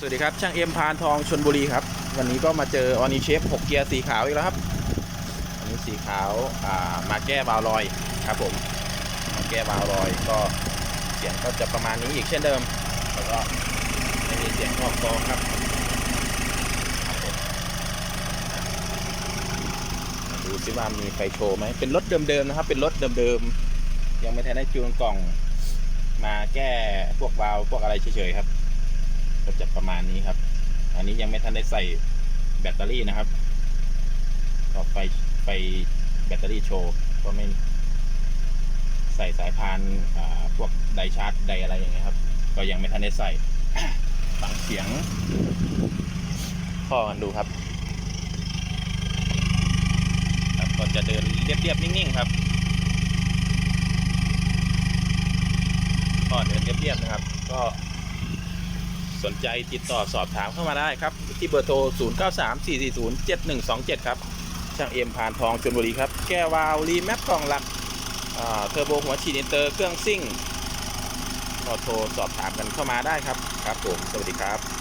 สวัสดีครับ ช่างเอ็มพานทองชนบุรีครับ วันนี้ก็มาเจอออนิเชฟ6เกียร์สีขาวอีกแล้วครับอันนี้สีขาวามาแก้วาล์วลอยครับผมมาแก้วาล์วลอยก็เสียงก็จะประมาณนี้อีกเช่นเดิมแล้วก็ไม่มีเสียงออกกองครับดูซิว่ามีไฟโชว์ไหมเป็นรถเดิมๆนะครับ เป็นรถเดิมๆยังไม่ทันได้จูนกล่อง มาแก้พวกวาล์วพวกอะไรเฉยๆครับ ก็จะประมาณนี้ครับ อันนี้ยังไม่ทันได้ใส่แบตเตอรี่นะครับก็ไฟไฟแบตเตอรี่โชว์ก็ไม่ใส่สายพานพวกไดชาร์จไดอะไรอย่างเงี้ยครับ ก็ยังไม่ทันได้ใส่ฟังเสียงข้อกันดูครับ ครับก็จะเดินเรียบๆนิ่งๆครับก็เดินเรียบๆนะครับ ก็ สนใจติดต่อสอบถามเข้ามาได้ครับ ที่เบอร์โทร 0 9 3 4 4 0 7 1 2 7 ครับ ช่างเอ็มผ่านทองชนบุรีครับ แก้วาวรีแมปกล่องหลักเทอร์โบหัวฉีดอินเตอร์เครื่องซิ่งก็โทรสอบถามกันเข้ามาได้ครับ ครับผม สวัสดีครับ